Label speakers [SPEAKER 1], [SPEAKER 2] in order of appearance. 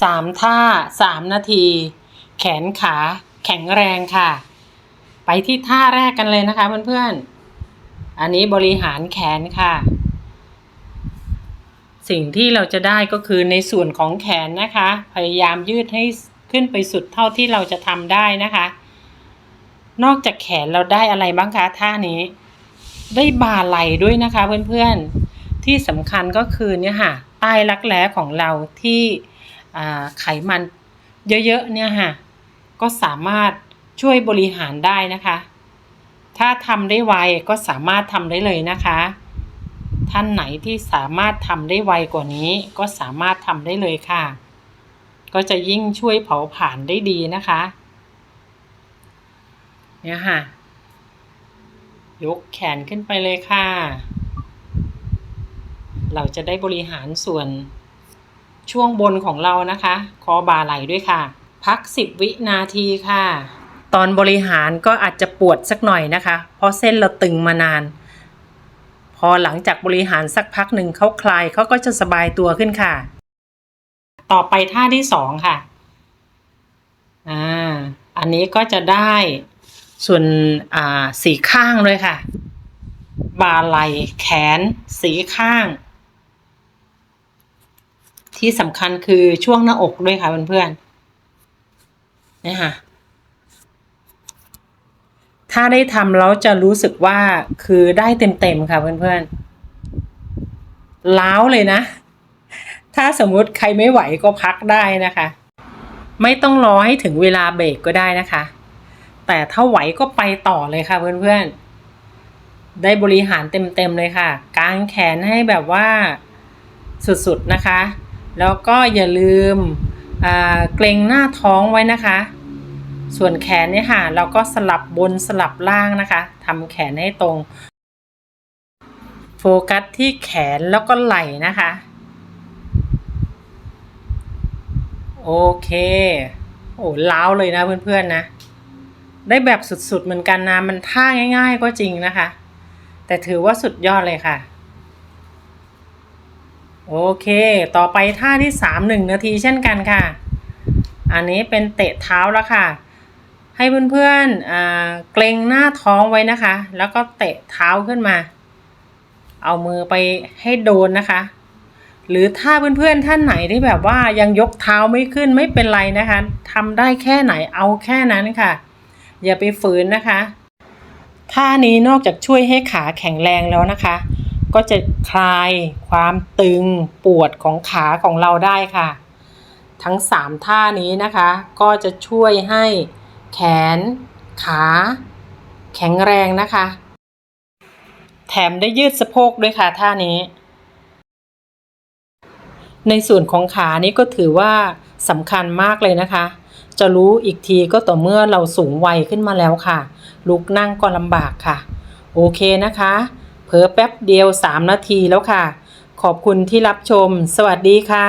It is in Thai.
[SPEAKER 1] สามท่าสามนาที แขนขาแข็งแรงค่ะ ไปที่ท่าแรกกันเลยนะคะเพื่อนๆ อันนี้บริหารแขนค่ะ สิ่งที่เราจะได้ก็คือในส่วนของแขนนะคะ พยายามยืดให้ขึ้นไปสุดเท่าที่เราจะทำได้นะคะ นอกจากแขนเราได้อะไรบ้างคะท่านี้ ได้บ่าไหล่ด้วยนะคะเพื่อนๆ ที่สำคัญก็คือเนี่ยค่ะใต้รักแร้ของเราที่ ไขมันเยอะๆเนี่ยค่ะก็สามารถช่วยบริหารได้นะคะ ถ้าทำได้ไวก็สามารถทำได้เลยนะคะ ท่านไหนที่สามารถทำได้ไวกว่านี้ก็สามารถทำได้เลยค่ะ ก็จะยิ่งช่วยเผาผลาญได้ดีนะคะ เนี่ยค่ะ ยกแขนขึ้นไปเลยค่ะ เราจะได้บริหารส่วน ช่วงบนของเรานะคะ คอบ่าไหล่ด้วยค่ะ พัก 10 วินาทีค่ะ ตอนบริหารก็อาจจะปวดสักหน่อยนะคะ เพราะเส้นเราตึงมานาน พอหลังจากบริหารสักพักหนึ่งเขาคลายเขาก็จะสบายตัวขึ้นค่ะ ต่อไปท่าที่สองค่ะอ่าอันนี้ก็จะได้ส่วนอ่าสีข้างเลยค่ะ บ่าไหล่แขน สีข้าง ที่สำคัญคือช่วงหน้าอกด้วยค่ะเพื่อนๆนี่ค่ะถ้าได้ทำแล้วจะรู้สึกว่าคือได้เต็มๆค่ะเพื่อนๆล้าวเลยนะ ถ้าสมมุติใครไม่ไหวก็พักได้นะคะ ไม่ต้องรอให้ถึงเวลาเบรกก็ได้นะคะ แต่ถ้าไหวก็ไปต่อเลยค่ะเพื่อนๆ ได้บริหารเต็มๆเลยค่ะ กางแขนให้แบบว่าสุดๆนะคะ แล้วก็อย่าลืมเกรงหน้าท้องไว้นะคะ ส่วนแขนเนี่ยค่ะ เราก็สลับบนสลับล่างนะคะทำแขนให้ตรง โฟกัสที่แขนแล้วก็ไหล่นะคะ โอเค โอ้ล้าวเลยนะเพื่อนๆนะ ได้แบบสุดๆเหมือนกันนะ มันท่าง่ายๆก็จริงนะคะ แต่ถือว่าสุดยอดเลยค่ะ โอเค ต่อไปท่าที่สามหนึ่งนาทีเช่นกันค่ะ อันนี้เป็นเตะเท้าแล้วค่ะ ให้เพื่อนๆอ่าเกรงหน้าท้องไว้นะคะ แล้วก็เตะเท้าขึ้นมา เอามือไปให้โดนนะคะ หรือถ้าเพื่อนๆท่านไหนที่แบบว่ายังยกเท้าไม่ขึ้นไม่เป็นไรนะคะทำได้แค่ไหนเอาแค่นั้นค่ะ อย่าไปฝืนนะคะท่านี้นอกจากช่วยให้ขาแข็งแรงแล้วนะคะ ก็จะคลายความตึงปวดของขาของเราได้ค่ะ ทั้ง 3 ท่านี้นะคะ ก็จะช่วยให้แขน ขา แข็งแรงนะคะ แถมได้ยืดสะโพกด้วยค่ะท่านี้ ในส่วนของขานี่ก็ถือว่าสำคัญมากเลยนะคะ จะรู้อีกทีก็ต่อเมื่อเราสูงวัยขึ้นมาแล้วค่ะ ลุกนั่งก็ลำบากค่ะ โอเคนะคะ เผลอแป๊บเดียว 3 นาทีแล้วค่ะ ขอบคุณที่รับชม สวัสดีค่ะ